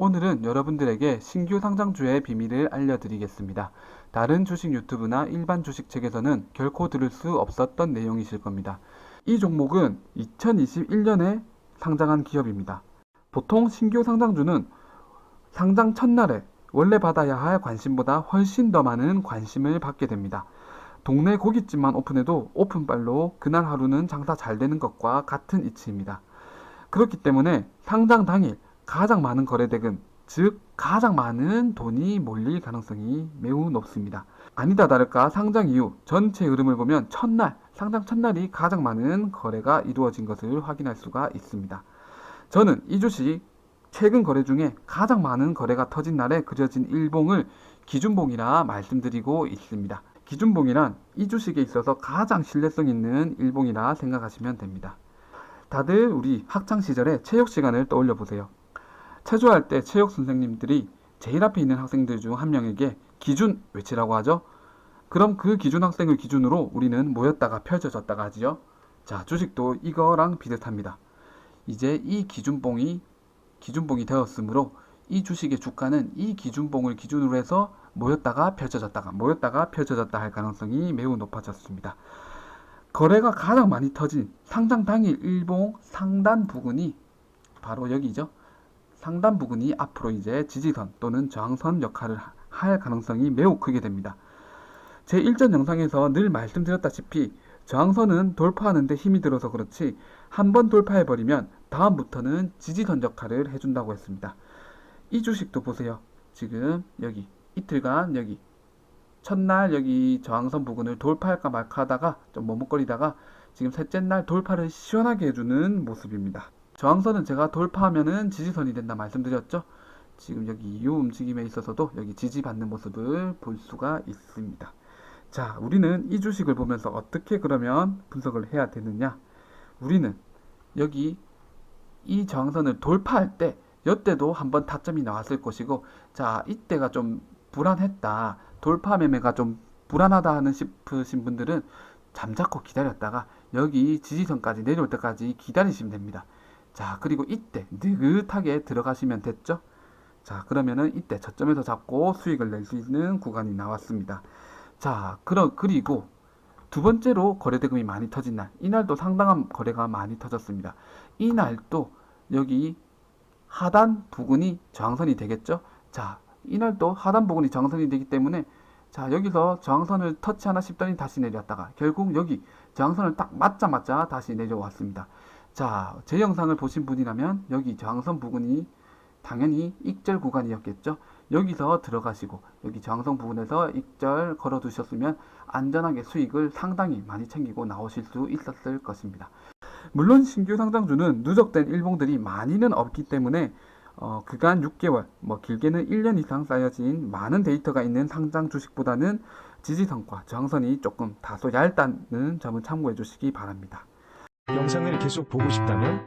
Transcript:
오늘은 여러분들에게 신규 상장주의 비밀을 알려드리겠습니다. 다른 주식 유튜브나 일반 주식 책에서는 결코 들을 수 없었던 내용이실 겁니다. 이 종목은 2021년에 상장한 기업입니다. 보통 신규 상장주는 상장 첫날에 원래 받아야 할 관심보다 훨씬 더 많은 관심을 받게 됩니다. 동네 고깃집만 오픈해도 오픈빨로 그날 하루는 장사 잘 되는 것과 같은 이치입니다. 그렇기 때문에 상장 당일 가장 많은 거래대금, 즉 가장 많은 돈이 몰릴 가능성이 매우 높습니다. 아니다 다를까 상장 이후 전체 흐름을 보면 첫날, 상장 첫날이 가장 많은 거래가 이루어진 것을 확인할 수가 있습니다. 저는 이 주식 최근 거래 중에 가장 많은 거래가 터진 날에 그려진 일봉을 기준봉이라 말씀드리고 있습니다. 기준봉이란 이 주식에 있어서 가장 신뢰성 있는 일봉이라 생각하시면 됩니다. 다들 우리 학창 시절에 체육 시간을 떠올려 보세요. 체조할 때 체육 선생님들이 제일 앞에 있는 학생들 중 한 명에게 기준 외치라고 하죠. 그럼 그 기준 학생을 기준으로 우리는 모였다가 펼쳐졌다가 하지요. 자, 주식도 이거랑 비슷합니다. 이제 이 기준봉이 기준봉이 되었으므로 이 주식의 주가는 이 기준봉을 기준으로 해서 모였다가 펼쳐졌다가 모였다가 펼쳐졌다 할 가능성이 매우 높아졌습니다. 거래가 가장 많이 터진 상장 당일 일봉 상단 부근이 바로 여기죠. 상단 부근이 앞으로 이제 지지선 또는 저항선 역할을 할 가능성이 매우 크게 됩니다. 제 1전 영상에서 늘 말씀드렸다시피 저항선은 돌파하는데 힘이 들어서 그렇지 한 번 돌파해버리면 다음부터는 지지선 역할을 해준다고 했습니다. 이 주식도 보세요. 지금 여기 이틀간 여기 첫날 여기 저항선 부근을 돌파할까 말까 하다가 좀 머뭇거리다가 지금 셋째 날 돌파를 시원하게 해주는 모습입니다. 저항선은 제가 돌파하면은 지지선이 된다 말씀드렸죠. 지금 여기 이 움직임에 있어서도 여기 지지받는 모습을 볼 수가 있습니다. 자, 우리는 이 주식을 보면서 어떻게 그러면 분석을 해야 되느냐? 우리는 여기 이 저항선을 돌파할 때 이때도 한번 타점이 나왔을 것이고 자 이때가 좀 불안했다 돌파 매매가 좀 불안하다 하는 싶으신 분들은 잠자코 기다렸다가 여기 지지선까지 내려올 때까지 기다리시면 됩니다 자 그리고 이때 느긋하게 들어가시면 됐죠 자 그러면은 이때 저점에서 잡고 수익을 낼 수 있는 구간이 나왔습니다 자 그러, 그리고 두 번째로 거래대금이 많이 터진 날 이날도 상당한 거래가 많이 터졌습니다 이날도 여기 하단 부근이 저항선이 되겠죠. 자, 이날도 하단 부근이 저항선이 되기 때문에 자, 여기서 저항선을 터치하나 싶더니 다시 내려왔다가 결국 여기 저항선을 딱 맞자마자 다시 내려왔습니다. 자, 제 영상을 보신 분이라면 여기 저항선 부근이 당연히 익절 구간이었겠죠. 여기서 들어가시고 여기 저항선 부분에서 익절 걸어 두셨으면 안전하게 수익을 상당히 많이 챙기고 나오실 수 있었을 것입니다. 물론 신규 상장주는 누적된 일봉들이 많이는 없기 때문에 어, 그간 6개월, 뭐 길게는 1년 이상 쌓여진 많은 데이터가 있는 상장 주식보다는 지지선과 저항선이 조금 다소 얇다는 점을 참고해 주시기 바랍니다. 영상을 계속 보고 싶다면